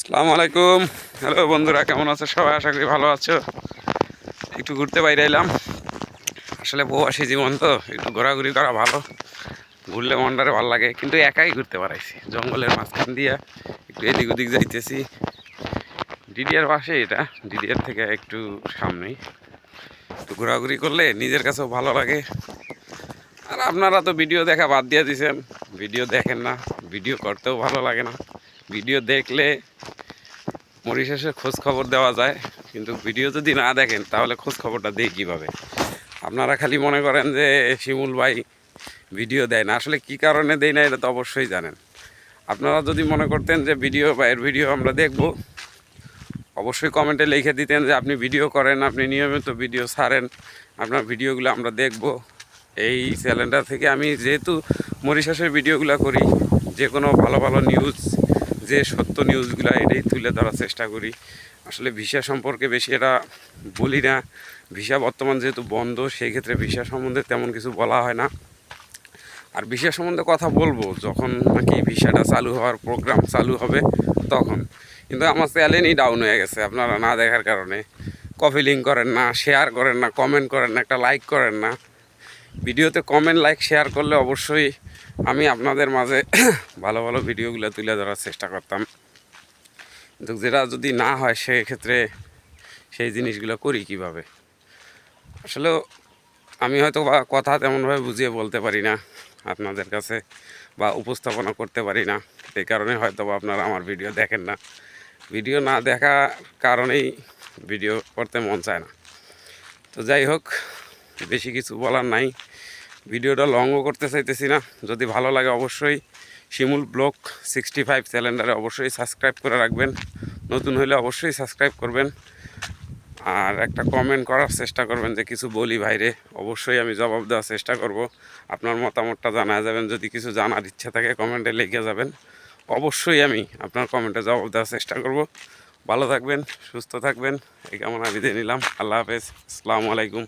আসসালামু আলাইকুম হ্যালো বন্ধুরা, কেমন আছো? সবাই আশা করি ভালো আছো। একটু ঘুরতে বাইরে এলাম। আসলে প্রবাসী জীবন তো, একটু ঘোরাঘুরি করা ভালো। ঘুরলে মনটারে ভালো লাগে, কিন্তু একাই ঘুরতে পারাইছি। জঙ্গলের মাঝখান দিয়ে একটু এদিক ওদিক যাইতেছি। ডিডিআর পাশে এটা, ডিডিআর থেকে একটু সামনেই। একটু ঘোরাঘুরি করলে নিজের কাছেও ভালো লাগে। আর আপনারা তো ভিডিও দেখা বাদ দিয়ে দিয়েছেন ভিডিও দেখেন না, ভিডিও করতেও ভালো লাগে না। ভিডিও দেখলে মরিশাসের খোঁজ খবর দেওয়া যায়, কিন্তু ভিডিও যদি না দেখেন, তাহলে খোঁজ খবরটা দেই কীভাবে? আপনারা খালি মনে করেন যে শিমুল ভাই ভিডিও দেয় না। আসলে কী কারণে দেয় না, এটা তো অবশ্যই জানেন। আপনারা যদি মনে করতেন যে ভিডিও বা এর ভিডিও আমরা দেখব, অবশ্যই কমেন্টে লিখে দিতেন যে আপনি ভিডিও করেন, আপনি নিয়মিত ভিডিও ছাড়েন, আপনার ভিডিওগুলো আমরা দেখব। এই চ্যানেলটা থেকে আমি যেহেতু মরিশাসের ভিডিওগুলো করি, যে কোনো ভালো ভালো নিউজ যে সত্য নিউজগুলো এটাই তুলে ধরার চেষ্টা করি। আসলে ভিসা সম্পর্কে বেশি এটা বলি না। ভিসা বর্তমান যেহেতু বন্ধ সেই ক্ষেত্রে ভিসা সম্বন্ধে তেমন কিছু বলা হয় না। আর ভিসা সম্বন্ধে কথা বলব, যখন নাকি ভিসাটা চালু হওয়ার প্রোগ্রাম চালু হবে তখন। কিন্তু আমার চ্যানেলই ডাউন হয়ে গেছে, আপনারা না দেখার কারণে। কপি লিঙ্ক করেন না শেয়ার করেন না কমেন্ট করেন না, একটা লাইক করেন না। ভিডিওতে কমেন্ট লাইক শেয়ার করলে অবশ্যই আমি আপনাদের মাঝে ভালো ভালো ভিডিওগুলো তুলে ধরার চেষ্টা করতাম। কিন্তু যেটা যদি না হয়, সেক্ষেত্রে সেই জিনিসগুলো করি কীভাবে? আসলে আমি হয়তো বা কথা তেমনভাবে বুঝিয়ে বলতে পারি না আপনাদের কাছে বা উপস্থাপনা করতে পারি না। এই কারণে হয়তো বা আপনারা আমার ভিডিও দেখেন না। ভিডিও না দেখা কারণেই ভিডিও করতে মন চায় না। তো যাই হোক বেশি কিছু বলার নাই। ভিডিওটা লংও করতে চাইতেছি না। যদি ভালো লাগে অবশ্যই শিমুল ব্লক সিক্সটি ফাইভ চ্যানেলটারে অবশ্যই সাবস্ক্রাইব করে রাখবেন। নতুন হলে অবশ্যই সাবস্ক্রাইব করবেন। আর একটা কমেন্ট করার চেষ্টা করবেন যে কিছু বলি ভাইরে। অবশ্যই আমি জবাব দেওয়ার চেষ্টা করব। আপনার মতামতটা জানা যাবেন। যদি কিছু জানার ইচ্ছা থাকে কমেন্টে লিখে যাবেন। অবশ্যই আমি আপনার কমেন্টে জবাব দেওয়ার চেষ্টা করব। ভালো থাকবেন, সুস্থ থাকবেন। এই কামনা বিদায় নিলাম। আল্লাহ হাফেজ। আসসালামু আলাইকুম।